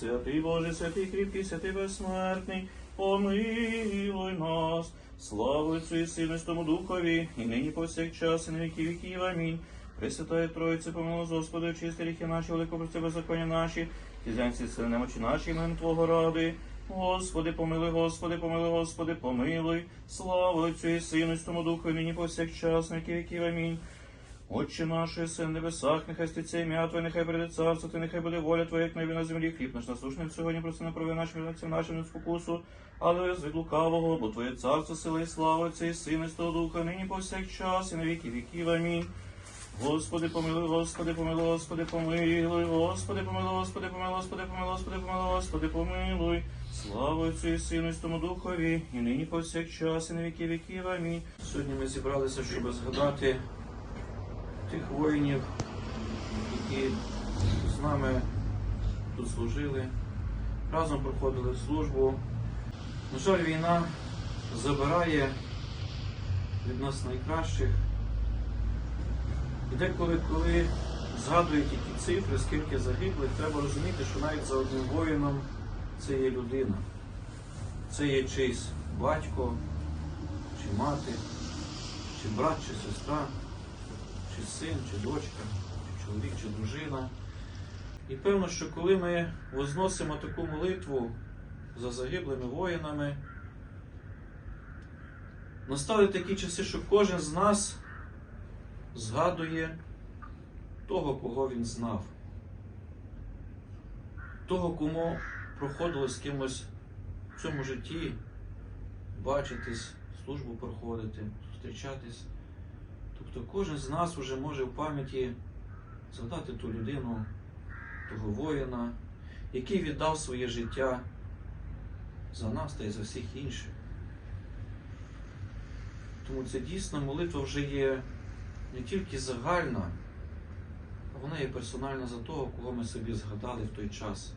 Святий Боже, святий кріпкий, святий безсмертний, помилуй нас. Слава Отцю і Сину, і Святому Духові, і нині повсякчас, і на віки віків. Амінь. Пресвятає Троїце, помилуй, Господи, очисти ріхи наші, великопрости беззаконня наші, і зянці сили немочі наші, імен Твого ради. Господи, помилуй, Господи, помилуй, Господи, помилуй. Слава Отцю і Сину, і Святому Духові, нині повсякчас, на віки віків. Амінь. Отче наш, єси в небесах, нехай ститься ім'я Твоє, нехай прийде царство, Ти, нехай буде воля Твоя, як небі на землі, хліб наш насушний сьогодні, проси на прави наші винадців нашим спокусу, але від лукавого, бо Твоє царство, сила і слава, Отця і Сина, і Святого Духа, нині повсякчас, і на віки віків. Амінь. Господи, помилуй, Господи, помилуй, Господи, помилуй, Господи, помилуй, Господи, помилуй, Господи, помилуй, Господи, помилуй, Господи, помилуй. Слава Отцю і Сину, і Святому Духові, і нині повсякчас, і на віки віків. Амінь. Сьогодні ми зібралися, щоб згадати тих воїнів, які з нами тут служили, разом проходили службу. На жаль, війна забирає від нас найкращих. І деколи, коли згадують які цифри, скільки загиблих, треба розуміти, що навіть за одним воїном це є людина. Це є чийсь батько, чи мати, чи брат, чи сестра чи син, чи дочка, чи чоловік, чи дружина. І певно, що коли ми возносимо таку молитву за загиблими воїнами, настали такі часи, що кожен з нас згадує того, кого він знав, того, кому проходило з кимось в цьому житті бачитись, службу проходити, зустрічатись. Тобто кожен з нас вже може в пам'яті згадати ту людину, того воїна, який віддав своє життя за нас та й за всіх інших. Тому ця дійсна молитва вже є не тільки загальна, а вона є персональна за того, кого ми собі згадали в той час.